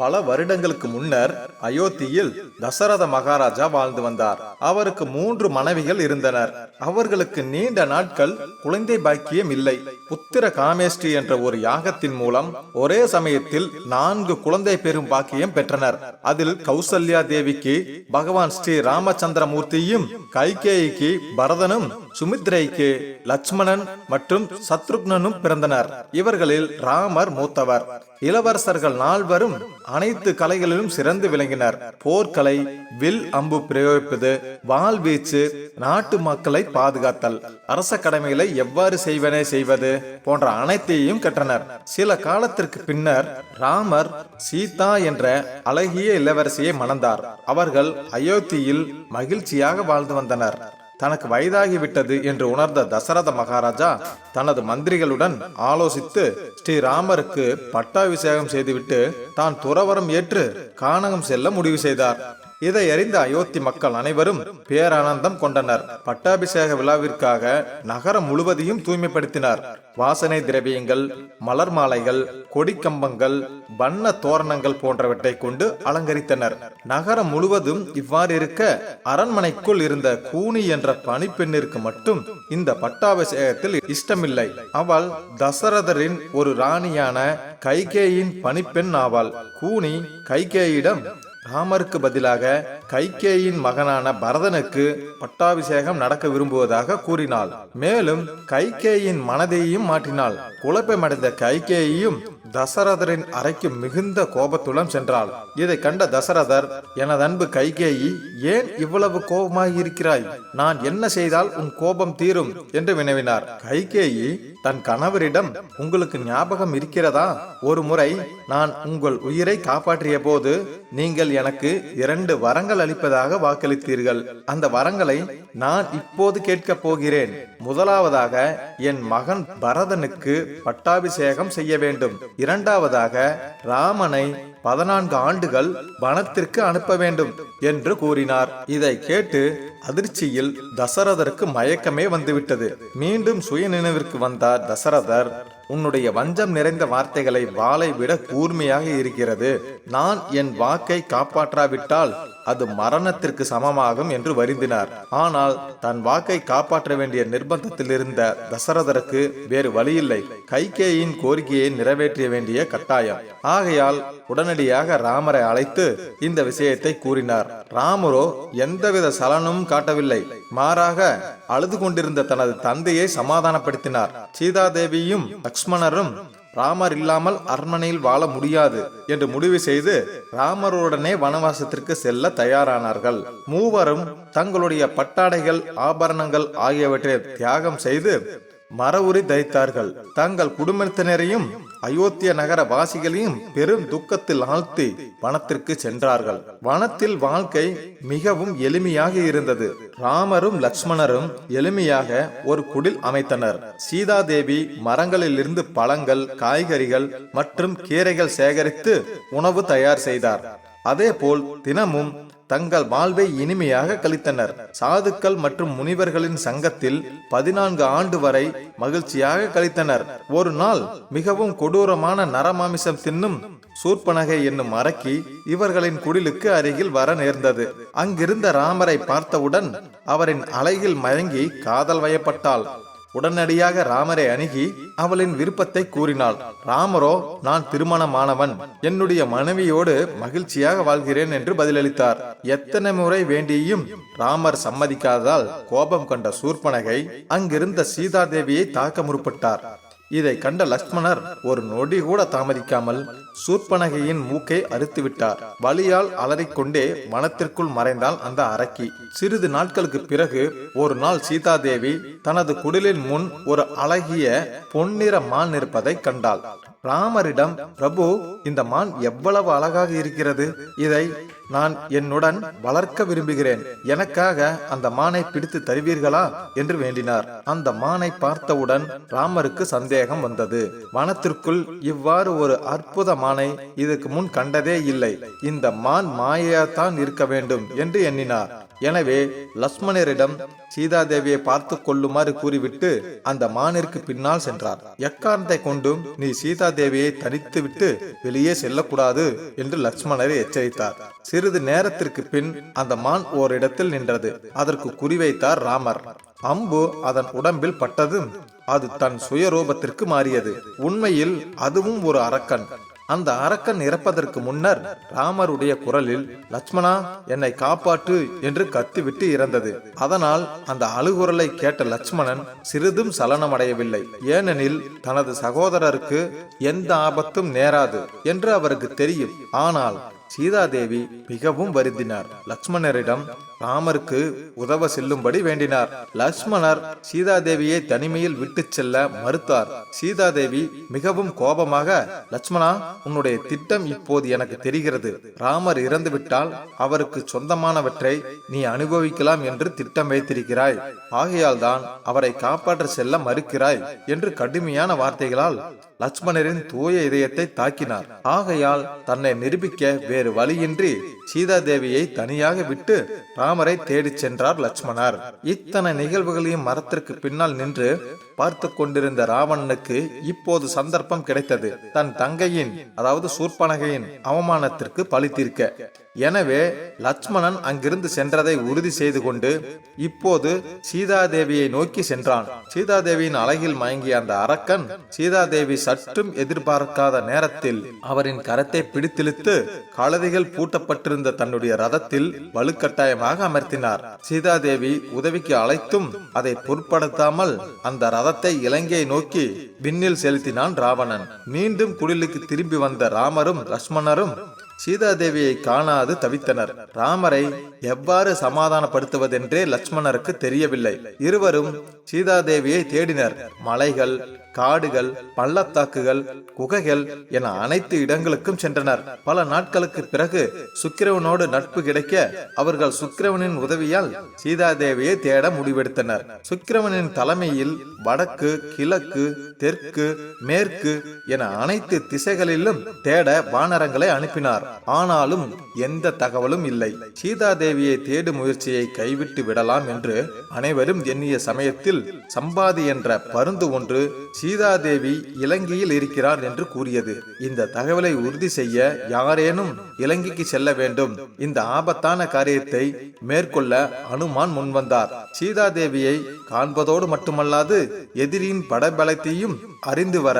பல வருடங்களுக்கு முன்னர் அயோத்தியில் தசரத மகாராஜா வாழ்ந்து வந்தார். அவருக்கு மூன்று மனைவிகள் இருந்தனர். அவர்களுக்கு நீண்ட நாட்கள் குழந்தை பாக்கியம் இல்லை. புத்திர காமேஷ்டி என்ற ஒரு யாகத்தின் மூலம் ஒரே சமயத்தில் நான்கு குழந்தை பெறும் பாக்கியம் பெற்றனர். அதில் கௌசல்யா தேவிக்கு பகவான் ஸ்ரீ ராமச்சந்திரமூர்த்தியும் கைகேயிக்கு பரதனும் சுமித்ரைக்கு லட்சுமணன் மற்றும் சத்ருக்னனும் பிறந்தனர். இவர்களில் ராமர் மூத்தவர். இளவரசர்கள் நால்வரும் அனைத்து கலைகளிலும் சிறந்து விளங்கினர். போர்க்கலை வில் அம்பு பிரயோகிப்பது வாள் வீச்சு நாட்டு மக்களை பாதுகாத்தல். அரச கடமைகளை எவ்வாறு செய்வனே செய்வது போன்ற அனைத்தையும் கற்றனர். சில காலத்திற்கு பின்னர் ராமர் சீதா என்ற அழகிய இளவரசியை மணந்தார். அவர்கள் அயோத்தியில் மகிழ்ச்சியாக வாழ்ந்து வந்தனர். தனக்கு வயதாகிவிட்டது என்று உணர்ந்த தசரத மகாராஜா தனது மந்திரிகளுடன் ஆலோசித்து ஸ்ரீராமருக்கு பட்டாபிஷேகம் செய்துவிட்டு தான் துறவரம் ஏற்று கானகம் செல்ல முடிவு செய்தார். இதை அறிந்த அயோத்தி மக்கள் அனைவரும் பேரானந்தம் கொண்டனர். பட்டாபிஷேக விழாவிற்காக நகரம் முழுவதையும் தூய்மைப்படுத்தினார். வாசனை திரவியங்கள் மலர் மாலைகள் கொடிக்கம்பங்கள் வண்ண தோரணங்கள் போன்றவற்றை கொண்டு அலங்கரித்தனர். நகரம் முழுவதும் இவ்வாறு இருக்க அரண்மனைக்குள் இருந்த கூனி என்ற பணிப்பெண்ணிற்கு மட்டும் இந்த பட்டாபிஷேகத்தில் இஷ்டமில்லை. அவள் தசரதரின் ஒரு ராணியான கைகேயின் பணிப்பெண் ஆவாள். கூனி கைகேயிடம் ராமருக்கு பதிலாக கைகேயின் மகனான பரதனுக்கு பட்டாபிஷேகம் நடக்க விரும்புவதாக கூறினாள். மேலும் கைகேயின் மனதையும் மாற்றினாள். குழப்பமடைந்த கைகேயும் தசரதரின் அறைக்கு மிகுந்த கோபத்துடன் சென்றாள். இதை கண்ட தசரதர் எனது அன்பு கைகேயி ஏன் இவ்வளவு கோபமாக இருக்கிறாய் நான் என்ன செய்தால் உன் கோபம் தீரும்? என்று வினவினார். கைகேயி தன் கணவரிடம் உங்களுக்கு ஞாபகம் இருக்கிறதா? ஒரு முறை நான் உங்கள் உயிரை காப்பாற்றிய போது நீங்கள் எனக்கு இரண்டு வரங்கள் அளிப்பதாக வாக்களித்தீர்கள். அந்த வரங்களை நான் இப்போது கேட்கப் போகிறேன். முதலாவதாக என் மகன் பரதனுக்கு பட்டாபிஷேகம் செய்ய வேண்டும். இரண்டாவதாக ராமனை பதினான்கு ஆண்டுகள் வனத்திற்கு அனுப்ப வேண்டும் என்று கூறினார். இதை கேட்டு அதிர்ச்சியில் தசரதருக்கு மயக்கமே வந்துவிட்டது. மீண்டும் சுய நினைவிற்கு வந்தார் தசரதர் உன்னுடைய வஞ்சம் நிறைந்த வார்த்தைகளை வாளை விட கூர்மையாக இருக்கிறது. நான் என் வாக்கை காப்பாற்றாவிட்டால் அது மரணத்திற்கு சமமாகும் என்று வருந்தினார். ஆனால் தன் வாக்கை காப்பாற்ற வேண்டிய நிர்பந்தத்தில் இருந்த தசரதருக்கு வேறு வழியில்லை. கைகேயின் கோரிக்கையை நிறைவேற்ற வேண்டிய கட்டாயம். ஆகையால் உடனடியாக ராமரை அழைத்து இந்த விஷயத்தை கூறினார். ராமரோ எந்தவித சலனும் காட்டவில்லை. மாறாக அழுது கொண்டிருந்த தனது தந்தையை சமாதானப்படுத்தினார். சீதாதேவியும் லக்ஷ்மணரும் ராமர் இல்லாமல் அரண்மனையில் வாழ முடியாது என்று முடிவு செய்து ராமருடனே வனவாசத்திற்கு செல்ல தயாரானார்கள். மூவரும் தங்களுடைய பட்டாடைகள் ஆபரணங்கள் ஆகியவற்றை தியாகம் செய்து மரவுரி தைத்தார்கள் தங்கள் குடும்பத்தினரையும் அயோத்திய நகர வாசிகளையும் பெரும் துக்கத்தில் ஆழ்த்தி வனத்திற்கு சென்றார்கள். வனத்தில் வாழ்க்கை மிகவும் எளிமையாக இருந்தது. ராமரும் லக்ஷ்மணரும் எளிமையாக ஒரு குடில் அமைத்தனர். சீதாதேவி மரங்களிலிருந்து பழங்கள் காய்கறிகள் மற்றும் கீரைகள் சேகரித்து உணவு தயார் செய்தார். அதேபோல் தினமும் தங்கள் வாழ்வை இனிமையாக கழித்தனர். சாதுக்கள் மற்றும் முனிவர்களின் சங்கத்தில் பதினான்கு ஆண்டு வரை மகிழ்ச்சியாக கழித்தனர். ஒரு நாள் மிகவும் கொடூரமான நரமாமிசம் தின்னும் சூர்பனகை என்னும் அரக்கி இவர்களின் குடிலுக்கு அருகில் வர நேர்ந்தது. அங்கிருந்த ராமரை பார்த்தவுடன் அவரின் அலையில் மயங்கி காதல் வயப்பட்டாள். உடனடியாக ராமரை அணுகி அவளின் விருப்பத்தை கூறினாள். ராமரோ நான் திருமணமானவன். என்னுடைய மனைவியோடு மகிழ்ச்சியாக வாழ்கிறேன் என்று பதிலளித்தார். எத்தனை முறை வேண்டியும் ராமர் சம்மதிக்காததால் கோபம் கொண்ட சூர்பனகை அங்கிருந்த சீதாதேவியை தாக்க முற்பட்டார். இதை கண்ட லக்ஷ்மணர் ஒரு நொடி கூட தாமதிக்காமல் சூர்பனகையின் மூக்கை அறுத்துவிட்டார் வலியால் அலறிக்கொண்டே வனத்திற்குள் மறைந்தாள் அந்த அரக்கி. சிறிது நாட்களுக்கு பிறகு ஒரு நாள் சீதாதேவி தனது குடிலின் முன் ஒரு அழகிய பொன்னிற மான் இருப்பதை கண்டாள். ராமரிடம் பிரபு இந்த மான் எவ்வளவு அழகாக இருக்கிறது. இதை நான் என்னுடன் வளர்க்க விரும்புகிறேன். எனக்காக அந்த மானை பிடித்து தருவீர்களா? என்று வேண்டினார். அந்த மானை பார்த்தவுடன் ராமருக்கு சந்தேகம் வந்தது. வனத்திற்குள் இவ்வாறு ஒரு அற்புத மானை இதுக்கு முன் கண்டதே இல்லை. இந்த மான் மாயையாத்தான் இருக்க வேண்டும் என்று எண்ணினார். எனவே லக்ஷ்மணரிடம் சீதாதேவியை பார்த்து கொள்ளுமாறு கூறிவிட்டு அந்த மானிற்கு பின்னால் சென்றார். எக்காரணத்தை கொண்டும் நீ சீதாதேவியை தனித்து விட்டு வெளியே செல்லக்கூடாது என்று லக்ஷ்மணரை எச்சரித்தார். சிறிது நேரத்திற்கு பின் அந்த மான் ஓரிடத்தில் நின்றது. அதற்கு குறிவைத்தார் ராமர். அம்பு அதன் உடம்பில் பட்டதும் அது தன் சுயரூபத்திற்கு மாறியது. உண்மையில் அதுவும் ஒரு அரக்கன். அந்த அரக்கன் இறப்பதற்கு முன்னர் ராமருடைய குரலில் லட்சுமணா என்னை காப்பாற்று என்று கத்திவிட்டு இறந்தது. அதனால் அந்த அழுகுரலை கேட்ட லட்சுமணன் சிறிதும் சலனமடையவில்லை. ஏனெனில் தனது சகோதரருக்கு எந்த ஆபத்தும் நேராது என்று அவருக்கு தெரியும். ஆனால் சீதாதேவி மிகவும் வருந்தினார். லட்சுமணரிடம் ராமருக்கு உதவ செல்லும்படி வேண்டினார். லக்ஷ்மணர் சீதாதேவியை தனிமையில் விட்டு செல்ல மறுத்தார். சீதாதேவி மிகவும் கோபமாக லட்சுமணா உன்னுடைய திட்டம் இப்போது எனக்கு தெரிகிறது. ராமர் இறந்துவிட்டால் அவருக்கு சொந்தமானவற்றை நீ அனுபவிக்கலாம் என்று திட்டம் வைத்திருக்கிறாய். ஆகையால் தான் அவரை காப்பாற்ற செல்ல மறுக்கிறாய் என்று கடுமையான வார்த்தைகளால் லட்சுமணரின் தூய இதயத்தை தாக்கினார். ஆகையால் தன்னை நிரூபிக்க வேறு வழியின்றி சீதாதேவியை தனியாக விட்டு ராமரை தேடிச் சென்றார் லட்சுமணர். இத்தனை நிகழ்வுகளையும் மரத்திற்கு பின்னால் நின்று பார்த்து கொண்டிருந்த ராவணனுக்கு இப்போது சந்தர்ப்பம் கிடைத்தது. தன் தங்கையின் அதாவது சூர்பனகையின் அவமானத்திற்கு பழி எனவே லட்சுமணன் அங்கிருந்து சென்றதை உறுதி செய்து கொண்டு இப்போது சீதாதேவியை நோக்கி சென்றான். சீதாதேவியின் அழகில் மயங்கிய அந்த அரக்கன் சீதாதேவி சற்றும் எதிர்பார்க்காத நேரத்தில் அவரின் கரத்தை பிடித்திழுத்து கழுதைகள் பூட்டப்பட்டிருந்த தன்னுடைய ரதத்தில் வலுக்கட்டாயமாக அமர்த்தினார். சீதாதேவி உதவிக்கு அழைத்தும் அதை பொருட்படுத்தாமல் அந்த ரத ரதத்தை இலங்கையை நோக்கி விண்ணில் செலுத்தினான் ராவணன். மீண்டும் குடிலுக்கு திரும்பி வந்த ராமரும் லக்ஷ்மணரும் சீதாதேவியை காணாது தவித்தனர். ராமரை எவ்வாறு சமாதானப்படுத்துவதென்றே லட்சுமணருக்கு தெரியவில்லை. இருவரும் சீதாதேவியை தேடினர். மலைகள் காடுகள் பள்ளத்தாக்குகள் குகைகள் என அனைத்து இடங்களுக்கும் சென்றனர். பல நாட்களுக்கு பிறகு சுக்கிரவனோடு நட்பு கிடைக்க அவர்கள் சுக்கிரவனின் உதவியால் சீதாதேவியை தேட முடிவெடுத்தனர். சுக்கிரவனின் தலைமையில் வடக்கு கிழக்கு தெற்கு மேற்கு என அனைத்து திசைகளிலும் தேட வானரங்களை அனுப்பினார். ஆனாலும் எந்த தகவலும் இல்லை. சீதாதேவியை தேடும் முயற்சியை கைவிட்டு விடலாம் என்று அனைவரும் எண்ணிய சமயத்தில் சம்பாதி என்ற பருந்து ஒன்று சீதாதேவி இலங்கையில் இருக்கிறார் என்று கூறியது. இந்த தகவலை உறுதி செய்ய யாரேனும் இலங்கைக்கு செல்ல வேண்டும். இந்த ஆபத்தான காரியத்தை மேற்கொள்ள அனுமான் முன்வந்தார். சீதாதேவியை காண்பதோடு மட்டுமல்லாது எதிரியின் படபலத்தையும் அறிந்து வர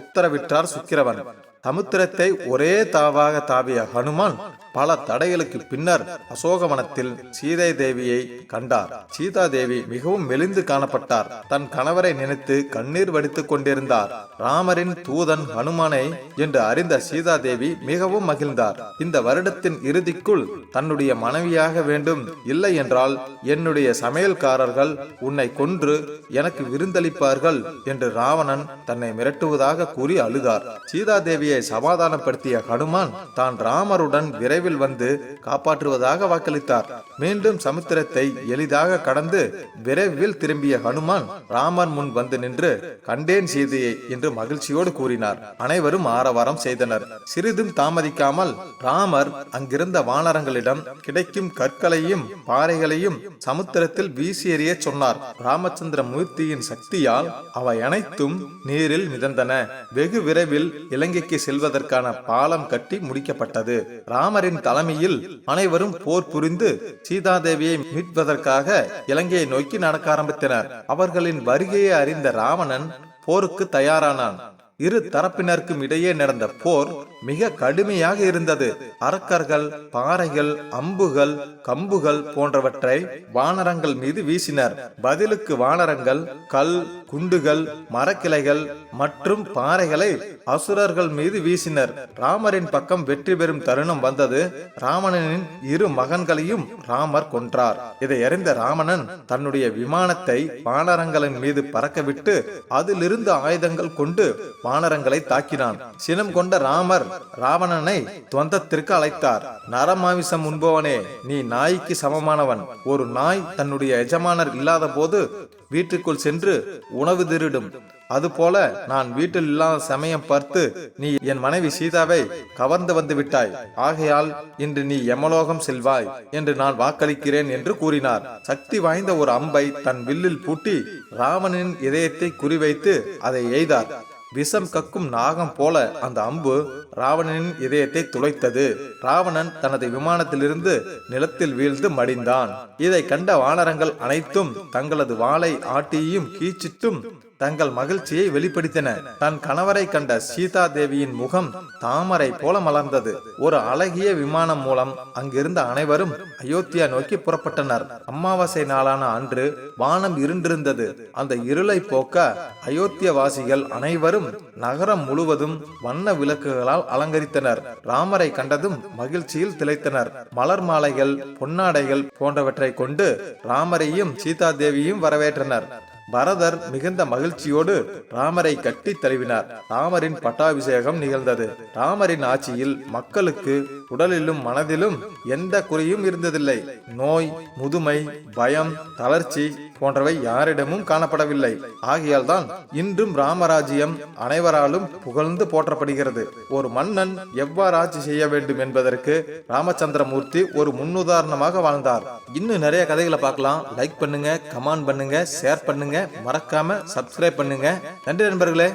உத்தரவிட்டார் சுக்கிரவன். சமுத்திரத்தை ஒரே தாவாக தாவிய ஹனுமான் பல தடைகளுக்கு பின்னர் அசோகவனத்தில் சீதை தேவியை கண்டார். சீதா தேவி மிகவும் மெலிந்து காணப்பட்டார். தன் கணவரை நினைத்து கண்ணீர் வடித்துக் கொண்டிருந்தார். ராமரின் தூதன் ஹனுமானை என்று அறிந்த சீதா தேவி மிகவும் மகிழ்ந்தார். இந்த வருடத்தின் இறுதிக்குள் தன்னுடைய மனைவியாக வேண்டும் இல்லை என்றால் என்னுடைய சமையல்காரர்கள் உன்னை கொன்று எனக்கு விருந்தளிப்பார்கள் என்று ராவணன் தன்னை மிரட்டுவதாக கூறி அழுதார். சீதா தேவியை சமாதானப்படுத்திய ஹனுமான் தான் ராமருடன் விரை விரைவில் வந்து காப்பாற்றுவதாக வாக்களித்தார். மீண்டும் சமுத்திரத்தை எளிதாக கடந்து விரைவில் திரும்பிய ஹனுமான் ராமன் முன் வந்து நின்று கண்டேன் சீதையை என்று மகிழ்ச்சியோடு கூறினார். அனைவரும் ஆரவாரம் செய்தனர். சிறிதும் தாமதிக்காமல் ராமர் அங்கிருந்த வானரங்களிடம் கிடைக்கும் கற்களையும் பாறைகளையும் சமுத்திரத்தில் வீசி எறிய சொன்னார். ராமச்சந்திர மூர்த்தியின் சக்தியால் அவை அனைத்தும் நீரில் மிதந்தன. வெகு விரைவில் இலங்கைக்கு செல்வதற்கான பாலம் கட்டி முடிக்கப்பட்டது. ராமரின் தலைமையில் அனைவரும் போர் புரிந்து சீதாதேவியை மீட்பதற்காக இலங்கையை நோக்கி நடக்க ஆரம்பித்தனர். அவர்களின் வருகையை அறிந்த ராவணன் போருக்கு தயாரானான். இரு தரப்பினருக்கும் இடையே நடந்த போர் மிக கடுமையாக இருந்தது. அரக்கர்கள் பாறைகள் அம்புகள் கம்புகள் போன்றவற்றை வானரங்கள் மீது வீசினர். பதிலுக்கு வானரங்கள் கல் குண்டுகள் மரக்கிளைகள் மற்றும் பாறைகளை அசுரர்கள் மீது வீசினர். ராமரின் பக்கம் வெற்றி பெறும் தருணம் வந்தது. ராமணனின் இரு மகன்களையும் ராமர் கொன்றார். இதை அறிந்த ராமணன் தன்னுடைய விமானத்தை வானரங்களின் மீது பறக்கவிட்டு அதிலிருந்து ஆயுதங்கள் கொண்டு வானரங்களை தாக்கினான். சினம் கொண்ட ராமர் ராவணனை துவந்தத்திற்கு அழைத்தார். நரமாமிசம் உண்பவனே நீ நாய்க்கு சமமானவன். ஒரு நாய் தன்னுடைய எஜமானர் இல்லாத போது வீட்டுக்குள் சென்று உணவு திருடும். அதுபோல நான் வீட்டில் இல்லாத சமயம் பார்த்து நீ என் மனைவி சீதாவை கவர்ந்து வந்து விட்டாய். ஆகையால் இன்று நீ யமலோகம் செல்வாய் என்று நான் வாக்களிக்கிறேன் என்று கூறினார். சக்தி வாய்ந்த ஒரு அம்பை தன் வில்லில் பூட்டி ராவணனின் இதயத்தை குறிவைத்து அதை எய்தார். விஷம் கக்கும் நாகம் போல அந்த அம்பு ராவணனின் இதயத்தை துளைத்தது. ராவணன் தனது விமானத்திலிருந்து நிலத்தில் வீழ்ந்து மடிந்தான். இதை கண்ட வானரங்கள் அனைத்தும் தங்களது வாளை ஆட்டியும் கீச்சிட்டும் தங்கள் மகிழ்ச்சியை வெளிப்படுத்தின. தன் கணவரை கண்ட சீதா தேவியின் முகம் தாமரை போல மலர்ந்தது. ஒரு அழகிய விமானம் மூலம் அங்கிருந்த அனைவரும் அயோத்தியா நோக்கி புறப்பட்டனர். அமாவாசை நாளான அன்று வானம் இருண்டிருந்தது. அந்த இருளை போக்க அயோத்திய வாசிகள் அனைவரும் நகரம் முழுவதும் வண்ண விளக்குகளால் அலங்கரித்தனர். ராமரை கண்டதும் மகிழ்ச்சியில் திளைத்தனர். மலர் மாலைகள் பொன்னாடைகள் போன்றவற்றை கொண்டு ராமரையும் சீதா தேவியும் வரவேற்றனர். பரதர் மிகுந்த மகிழ்ச்சியோடு ராமரை கட்டி தழுவினார். ராமரின் பட்டாபிஷேகம் நிகழ்ந்தது. ராமரின் ஆட்சியில் மக்களுக்கு உடலிலும் மனதிலும் எந்த குறையும் இருந்ததில்லை. நோய் முதுமை பயம் தளர்ச்சி போன்றவை யாரிடமும் காணப்படவில்லை. ஆகையால் தான் இன்றும் ராமராஜ்யம் அனைவராலும் புகழ்ந்து போற்றப்படுகிறது. ஒரு மன்னன் எவ்வாறு ஆட்சி செய்ய வேண்டும் என்பதற்கு ராமச்சந்திரமூர்த்தி ஒரு முன்னுதாரணமாக வாழ்ந்தார். இன்னும் நிறைய கதைகளை பார்க்கலாம். லைக் பண்ணுங்க கமெண்ட் பண்ணுங்க ஷேர் பண்ணுங்க. மறக்காம சப்ஸ்கிரைப் பண்ணுங்க. நன்றி நண்பர்களே.